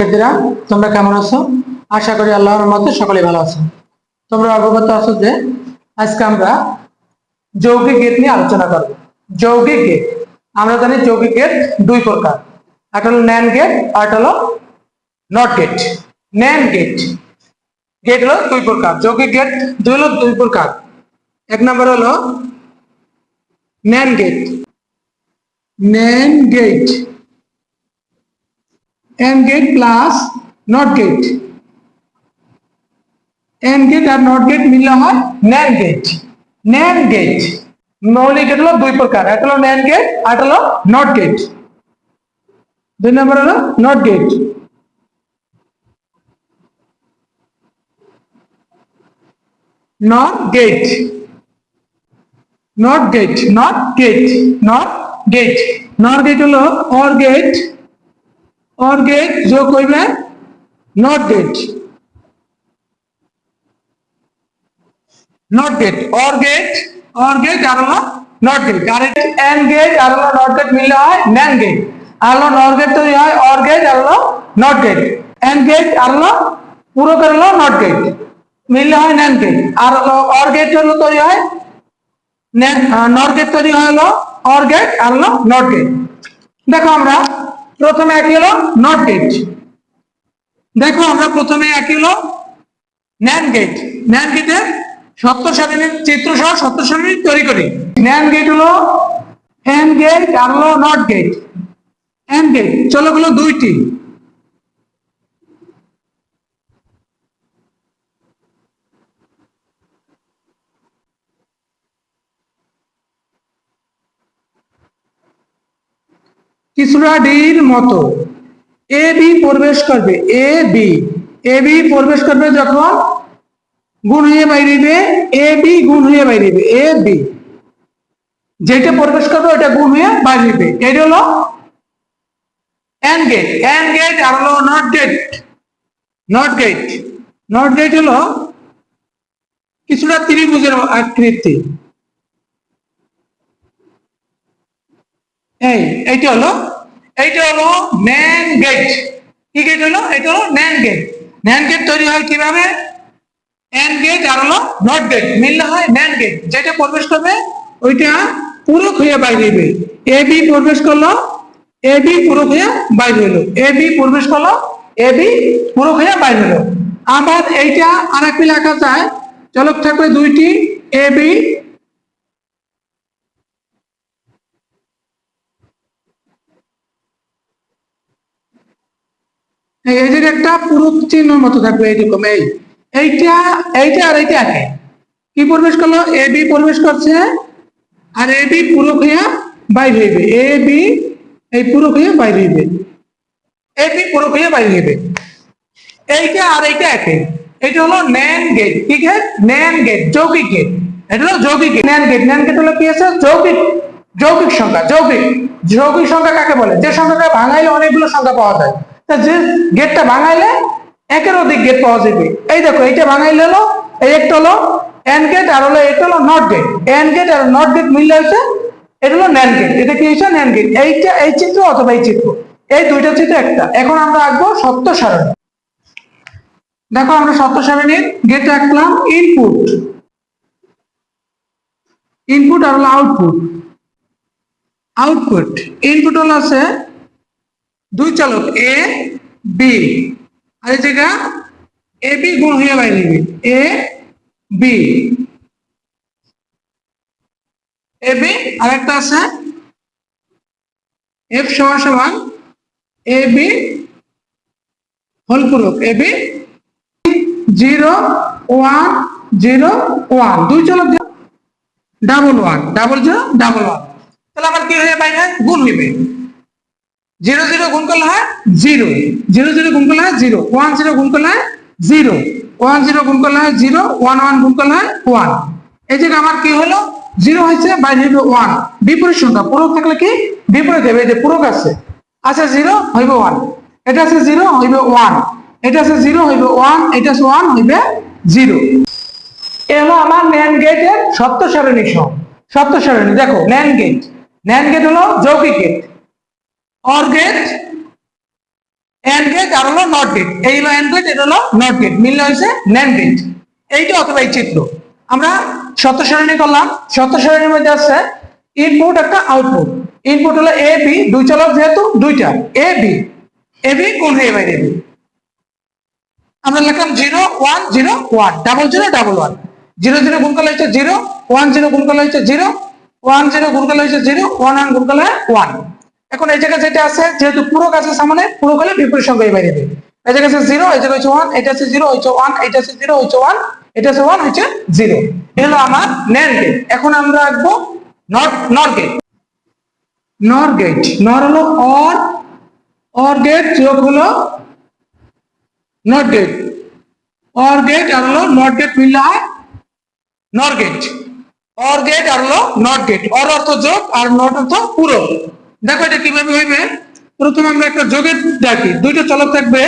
শিক্ষার্থীরা, তোমরা কেমন আছো? আশা করি আল্লাহর মতে সকলে ভালো আছো। তোমরা অবগত আছো যে আজকে আমরা যৌগিক গেট নিয়ে আলোচনা করব। যৌগিক গেট, আমরা জানি যৌগিক গেট দুই প্রকার। একটা হলো ন্যান গেট, আর একটা হলো not gate. NAND gate gate হলো দুই প্রকার। যৌগিক গেট দুই হলো দুই প্রকার। এক নম্বর হলো NAND gate. NAND gate and gate plus not gate and gate R not gate মিললে হয় NAND gate NAND gate মৌলিক গেট হলো দুই প্রকার একটা হলো NAND gate আর একটা হলো not gate দুই নম্বর হলো not gate not gate not gate not gate not gate not gate হলো or gate or gate যোগ করবে not gate not gate or gate or gate আর হলো not gate আর এটা and gate আর হলো not gate মিললে হয় NAND gate আর হলো not gate তৈরি হয় or gate আর হলো not gate and gate আর হলো পুরো করে হলো not gate মিললে হয় NAND gate আর হলো or gate হলো তৈরি হয় নট গেট তৈরি হলো অর গেট আর হলো নট গেট দেখো আমরা প্রথমে একই হলো নট গেট দেখো আমরা প্রথমে একই হলো ন্যান গেট ন্যান গেটের সত্য সারণীর চিত্র সহ সত্য সারণী তৈরি করি। ন্যান গেট হলো এন গেট আর হলো নট গেট এন গেট চলো হলো দুইটি। কিছুটা ডির মতো। এ বি প্রবেশ করবে, এ বি। এ বি প্রবেশ করবে যখন গুণ হয়ে বাইরিবে, এ বি গুণ হয়ে বাইরিবে, এ বি। যেটা প্রবেশ করবে, ওটা গুণ হয়ে বাইরিবে। এটা হলো AND gate AND gate R not gate not gate not gate হলো কিছুটা ত্রিভুজের আকৃতি। এই, এইটা হলো এইটা হলো ন্যান গেট কি গেট হলো? এটা হলো ন্যান গেট ন্যান গেট তৈরি হয় কীভাবে? এন গেট আর হলো নট গেট মিললে হয় ন্যান গেট যেটা প্রবেশ করবে, ওইটা পুরো হয়ে বাইরে হবে এ বি প্রবেশ করল এ বি পুরো হয়ে বাইরে হলো এ বি প্রবেশ করল এ বি পুরো হয়ে বাইরে হলো আবার এইটা আর একটি লেখা যায়। চলক থাকবে দুইটি এ বি যে একটা পুরুষ চিহ্ন মতো থাকবে এইরকম, এই, এইটা এইটা আর এইটা একে। কি প্রবেশ করল? এ বি প্রবেশ করছে, আর এ বি পুরো হইয়া বাইর হইবে। এ বি, এই পুরো হইয়া বাইর হইবে। এ বি পুরো হইয়া বাইর হইবে। এইটা আর এইটা এটা হলো ন্যান গেট কি গেট ন্যান গেট যৌগিক গেট এটা হলো যৌগিক gate NAND gate NAND gate হলো কি আছে? যৌগিক যৌগিক সংখ্যা, যৌগিক। যৌগিক সংখ্যা কাকে বলে? যে সংখ্যাটা ভাঙাইলে অনেকগুলো সংখ্যা পাওয়া যায়। যে গেটটা ভাঙাইলে একের অধিক গেট পাওয়া যাবে এই দেখো, এইটা ভাঙাইলে হলো, এই একটা হলো এন গেট আর হলো এটা হলো নট গেট এন গেট আর নট গেট মিললে হচ্ছে, এটা হলো ন্যান গেট এটা কি হচ্ছে ন্যান গেট এইটা, এই চিত্র অথবা এই চিত্র। এই দুইটা চিত্র একটা। এখন আমরা আঁকবো সত্য সারণী। দেখো, আমরা সত্য সারণীর গেট আঁকলাম ইনপুট ইনপুট আর হলো আউটপুট আউটপুট ইনপুট হলো আছে দুই চালক, এ, বি। আর এই জায়গা, এ, বি গুণ হয়ে বাইরে এ, বি। এ, বি আর একটা আছে। এফ সমান সমান A, B হলপূরক A, B zero one zero one. দুই চলক double one, double zero, double one. তাহলে আমার কি হয়ে বাইরে? গুণ হইবে জিরো জিরো গুণ করলে হয় জিরো। জিরো জিরো গুণ করলে হয় জিরো। ওয়ান জিরো গুণ করলে হয় জিরো। ওয়ান জিরো গুণ করলে হয় জিরো। ওয়ান ওয়ান গুণ করলে হয় ওয়ান। এই যে আমার কি হলো? জিরো হয়েছে বাইরে হইবে ওয়ান। বিপরীত সংখ্যা। পূরক থাকলে কি? বিপরীত হবে। এই যে পূরক আছে। আচ্ছা জিরো, হইবে ওয়ান। এটা আছে জিরো, হইবে ওয়ান। এটা আছে জিরো, হইবে ওয়ান। এটা আছে ওয়ান, হইবে জিরো। এ হলো আমার ন্যান গেটের সত্য সারণী সহ সত্য সারণী দেখো ন্যান গেট ন্যান গেট হলো যৌগিক gate or gate and gate, আর হলো নট গেট। এই হলো এন্ড গেট, এটা হলো নট গেট। মিললে হয়েছে ন্যান্ড গেট। এইটা অথবা এই চিত্র। আমরা সত্য সারণী করলাম। সত্য সারণীর মধ্যে আছে ইনপুট একটা আউটপুট ইনপুট হলো এ বি দুই চলক যেহেতু দুইটা। এ বি এ বি কোন হয়ে বাইরে বি আমরা লিখলাম zero, one zero, one. Double zero, double one. Zero zero গুণ করলে হচ্ছে জিরো, ওয়ান, জিরো গুণ করলে হচ্ছে জিরো, ওয়ান, জিরো গুণ করলে হচ্ছে জিরো, ওয়ান ওয়ান গুণ করলে ওয়ান। এখন এই জায়গায় যেটা আছে, যেহেতু পুরো কাছে সামনে, পুরো করলে বিপরীত সংখ্যা বাইরে দেবে এই জায়গায় আছে জিরো এই জায়গায় হচ্ছে ওয়ান এটা আছে জিরো হচ্ছে ওয়ান এটা আছে জিরো হচ্ছে ওয়ান এটা আছে ওয়ান হচ্ছে জিরো এগুলো আমার ন্যান গেট এখন আমরা রাখব not not gate NOR gate NOR হলো অর অর গেট যোগ হলো নট গেট অর গেট আর হলো নট গেট মিললে হয় নর গেট অর গেট আর হলো নট গেট অর অর্থ যোগ আর নট অর্থ পুরো। দেখো এটা কীভাবে হইবে? প্রথমে আমরা একটা যোগের দেখি। দুইটা চলক থাকবে।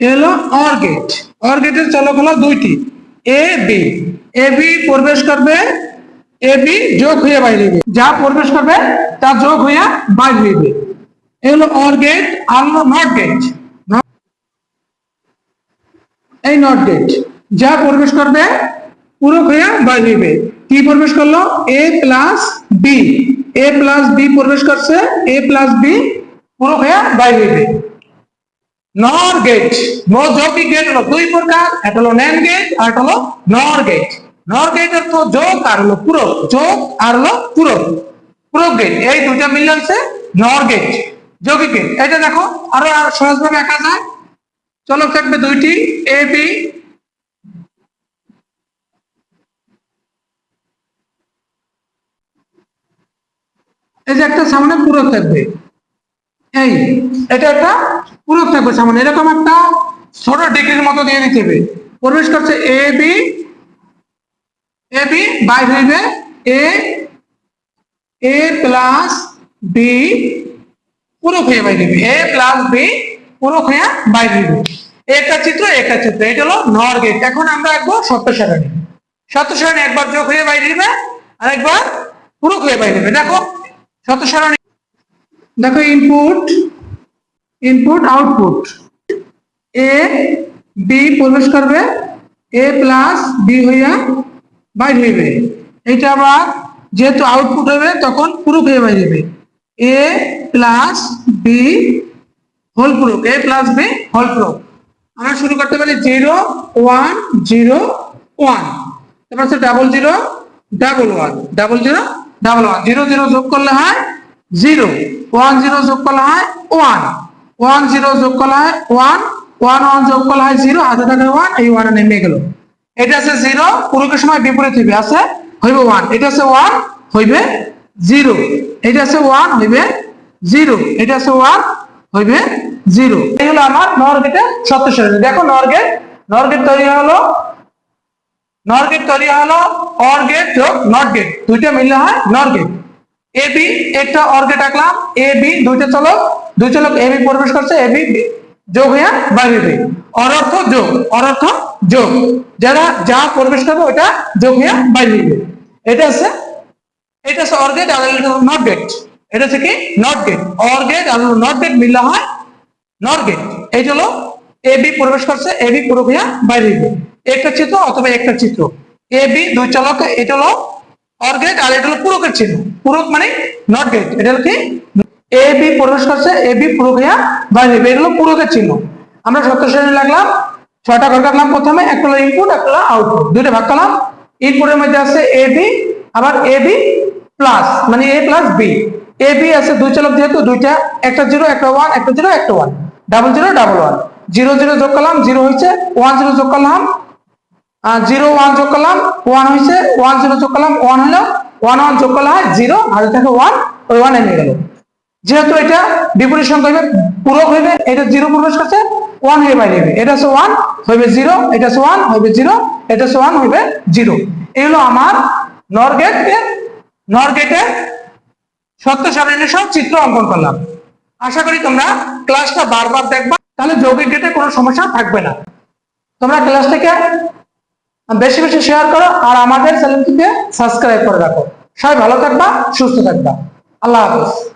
এলো অর গেট চলক হলো দুইটি। এ বি এ বি প্রবেশ করবে এ বি যোগ হয়ে বাইরে হইবে। যা প্রবেশ করবে, তা যোগ হইয়া বাইরে হইবে। এগুলো অর গেট, আর হলো নট গেট। এই নট গেট, যা প্রবেশ করবে পুরো হইয়া বাইরে হইবে। কি প্রবেশ করল? A plus B. A plus B প্রবেশ করছে, এ প্লাস বি পুরো হইয়া বাইরে হইবে। নর গেট নর যৌগিক গেট হলো দুই প্রকার, একটা হলো ন্যান গেট, আর একটা হলো নর গেট। নর গেট অর্থ যোগ আর হলো পুরো, যোগ আর হলো পুরো পুরো গেট এই দুইটা মিলে হচ্ছে নর গেট যৌগিক গেট এটা দেখো, আরও সহজভাবে একা যায় চলো থাকবে দুইটি এ বি এই যে একটা সামনে পূরক থাকবে, এই, এটা একটা পূরক থাকবে সামনে, এরকম একটা ছোট ডিগ্রির মতো দিয়ে দিতে হবে, প্রবেশ করছে এ বি এ বি বাইর হইবে এ এ প্লাস বি পূরক হয়ে বাইর হইবে। এ প্লাস বি পূরক হয়ে বাইর হইবে। একটা চিত্র একটা চিত্র। এটা হলো নর গেট এখন আমরা একবার সত্য সারণী। সত্য সারণী একবার যোগ হয়ে বাইর হইবে আর একবার পূরক হয়ে বাইর হইবে। দেখো, সত্য সারণী দেখো input input output A B প্রবেশ করবে। এ প্লাস বি হইয়া বাইর হইবে এইটা আবার যেহেতু আউটপুট হবে, তখন পুরুক হয়ে বাইর হইবে এ প্লাস বি হোল পুরুক এ প্লাস বি হোল পুরুক। আমরা শুরু করতে পারি জিরো ওয়ান জিরো ওয়ান তারপর হচ্ছে double zero double one double zero double one zero zero যোগ করলে হয় জিরো ওয়ান জিরো যোগ করলে হয় ওয়ান ওয়ান জিরো যোগ করলে হয় ওয়ান ওয়ান ওয়ান যোগ করলে হয় জিরো হাতে থাকে ওয়ান এই ওয়ানে নেমে গেল। এটা আছে জিরো পুরোকের সময় বিপরীত হইবে, আছে? হইবে ওয়ান এটা আছে ওয়ান হইবে জিরো এটা আছে ওয়ান হইবে জিরো এটা আছে ওয়ান হইবে জিরো এই হলো আমার নর গেটের সত্য দেখো নর গেট নর গেট তৈরি হলো নর গেট তৈরি হলো অর গেট যোগ নট গেট দুইটা মিললে হয় নর গেট এ বি একটা অর গেট আঁকলাম এ বি দুইটা চলক, দুই চলক এ বি প্রবেশ করছে এ বি যোগ হইয়া বাইরে হবে অর অর্থ যোগ, অর অর্থ যোগ। যারা যা প্রবেশ করবে ওটা যোগ হইয়া বাইরে এটা আছে এটা আছে অর গেট আর নট গেট এটা হচ্ছে কি? নট গেট অর গেট আর নট গেট মিললে হয় নট গেট এই হলো এ, বি প্রবেশ করছে, এ, বি পুরো হইয়া বাইরে একটা চিত্র অথবা একটা চিত্র। এ, বি দুই চালক, এটা হলো অর গেট আর এটা হলো পুরকের চিহ্ন। পুরক মানে নট গেট এটা হলো কি? এ বি প্রবেশ করছে এ বি পুরক হইয়া বাইরে। হলো পুরকের চিহ্ন। আমরা সত্য শ্রেণি লাগলাম। ছয়টা ঘর কাটলাম প্রথমে একটা হলো ইনপুট একটা আউটপুট দুইটা ভাগ করলাম। ইনপুটের মধ্যে আছে এ বি আবার এ বি প্লাস মানে A plus B A B আছে দুই চলক যেহেতু, দুইটা, একটা জিরো একটা ওয়ান একটা জিরো একটা one double zero double one zero zero যোগ করলাম জিরো হয়েছে ওয়ান জিরো যোগ করলাম। জিরো ওয়ান যোগ করলাম ওয়ান হয়েছে ওয়ান জিরো যোগ করলাম ওয়ান হলো ওয়ান ওয়ান যোগ করলে হয় জিরো হাতে থেকে ওয়ান ওই ওয়ান এনে গেল। যেহেতু এটা বিপরীত সংখ্যা হইবে, পূরক হইবে, এটা জিরো প্রবেশ করছে ওয়ান হয়ে বাইরে হইবে। এটা হচ্ছে ওয়ান হইবে জিরো এটা হচ্ছে ওয়ান হইবে জিরো এটা হচ্ছে ওয়ান হইবে জিরো এই হলো আমার নর গেট নর গেটে সত্য সারণীর সব চিত্র অঙ্কন করলাম। আশা করি তোমরা ক্লাসটা বারবার দেখবা, তাহলে যৌগিক গেটে কোনো সমস্যা থাকবে না। তোমরা ক্লাসটাকে বেশি বেশি শেয়ার করো, আর আমাদের চ্যানেলটিকে সাবস্ক্রাইব করে রাখো। সবাই ভালো থাকবা, সুস্থ থাকবা। আল্লাহ হাফেজ।